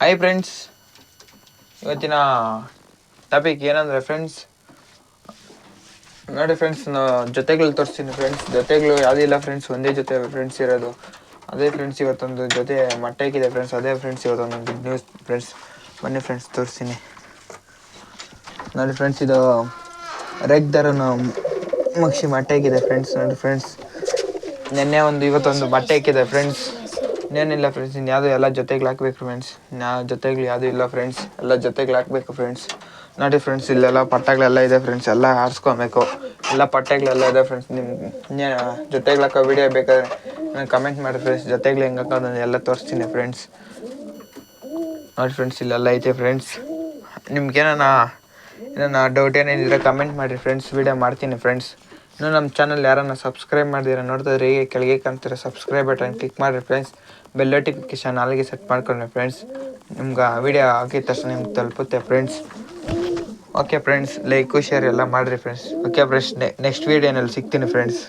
Hi friends ಇವತ್ತಿನ topic ಏನಂದರೆ friends ನೋಡಿ ಫ್ರೆಂಡ್ಸ್ ಜೊತೆಗಳು ತೋರಿಸ್ತೀನಿ ಫ್ರೆಂಡ್ಸ್ ಜೊತೆಗಳು ಯಾವುದಿಲ್ಲ ಫ್ರೆಂಡ್ಸ್ ಒಂದೇ ಜೊತೆ ಫ್ರೆಂಡ್ಸ್ ಇರೋದು. ಅದೇ ಫ್ರೆಂಡ್ಸ್ ಇವತ್ತೊಂದು ಜೊತೆ ಮಟ್ಟಕ್ಕಿದೆ ಫ್ರೆಂಡ್ಸ್ ಅದೇ ಫ್ರೆಂಡ್ಸ್ ಇವತ್ತೊಂದು ಗುಡ್ ನ್ಯೂಸ್ ಫ್ರೆಂಡ್ಸ್ ಬನ್ನಿ ಫ್ರೆಂಡ್ಸ್ ತೋರಿಸ್ತೀನಿ. ನೋಡಿ ಫ್ರೆಂಡ್ಸ್ ಇದು ರೆಗ್ ದರನ ಮಕ್ಷಿ ಮಟ್ಟಕ್ಕಿದೆ ಫ್ರೆಂಡ್ಸ್ ನೋಡಿ ಫ್ರೆಂಡ್ಸ್ ನಿನ್ನೆ ಒಂದು ಇವತ್ತೊಂದು ಬಟ್ಟೆ ಹಾಕಿದೆ ಫ್ರೆಂಡ್ಸ್ ಇನ್ನೇನಿಲ್ಲ ಫ್ರೆಂಡ್ಸ್ ಇನ್ಯಾವುದು ಎಲ್ಲ ಜೊತೆಗೆ ಹಾಕ್ಬೇಕು ಫ್ರೆಂಡ್ಸ್ ನಾ ಜೊತೆಗಳು ಯಾವುದೂ ಇಲ್ಲ ಫ್ರೆಂಡ್ಸ್ ಎಲ್ಲ ಜೊತೆಗೆ ಹಾಕ್ಬೇಕು ಫ್ರೆಂಡ್ಸ್ ನೋಡಿ ಫ್ರೆಂಡ್ಸ್ ಇಲ್ಲೆಲ್ಲ ಪಟ್ಟಗಳೆಲ್ಲ ಇದೆ ಫ್ರೆಂಡ್ಸ್ ಎಲ್ಲ ಆರಿಸ್ಕೊಬೇಕು. ಎಲ್ಲ ಪಟ್ಟೆಗಳೆಲ್ಲ ಇದೆ ಫ್ರೆಂಡ್ಸ್ ನಿಮ್ಮ ಜೊತೆಗೆ ಹಾಕೋ ವಿಡಿಯೋ ಬೇಕಾದ್ರೆ ನಾನು ಕಮೆಂಟ್ ಮಾಡಿ ಫ್ರೆಂಡ್ಸ್ ಜೊತೆಗಳು ಹೆಂಗೆ ಹಾಕೋದು ಎಲ್ಲ ತೋರಿಸ್ತೀನಿ ಫ್ರೆಂಡ್ಸ್ ನೋಡಿ ಫ್ರೆಂಡ್ಸ್ ಇಲ್ಲೆಲ್ಲ ಐತೆ ಫ್ರೆಂಡ್ಸ್ ನಿಮ್ಗೇನ ಏನಾನ ಡೌಟ್ ಏನೇನಿದ್ರೆ ಕಮೆಂಟ್ ಮಾಡಿರಿ ಫ್ರೆಂಡ್ಸ್ ವಿಡಿಯೋ ಮಾಡ್ತೀನಿ ಫ್ರೆಂಡ್ಸ್ ಇನ್ನು ನಮ್ಮ ಚಾನಲ್ ಯಾರನ್ನ ಸಬ್ಸ್ಕ್ರೈಬ್ ಮಾಡಿದಿರ ನೋಡ್ತಿದ್ರೆ ಹೀಗೆ ಕೆಳಗೆ ಕಾಣ್ತೀರ ಸಬ್ಸ್ಕ್ರೈಬ್ ಬಟನ್ ಕ್ಲಿಕ್ ಮಾಡಿರಿ ಫ್ರೆಂಡ್ಸ್ ಬೆಲ್ ನೋಟಿಫಿಕೇಶನ್ ಅಲ್ಲಿಗೆ ಸೆಟ್ ಮಾಡ್ಕೊಂಡ್ರಿ ಫ್ರೆಂಡ್ಸ್ ನಿಮ್ಗೆ ವಿಡಿಯೋ ಹಾಕಿದ ತಕ್ಷಣ ನಿಮ್ಗೆ ತಲುಪುತ್ತೆ friends okay friends like share ಎಲ್ಲ ಮಾಡಿರಿ ಫ್ರೆಂಡ್ಸ್ ಓಕೆ ಫ್ರೆಂಡ್ಸ್ ನೆಕ್ಸ್ಟ್ ವೀಡಿಯೋನಲ್ಲಿ ಸಿಗ್ತೀನಿ ಫ್ರೆಂಡ್ಸ್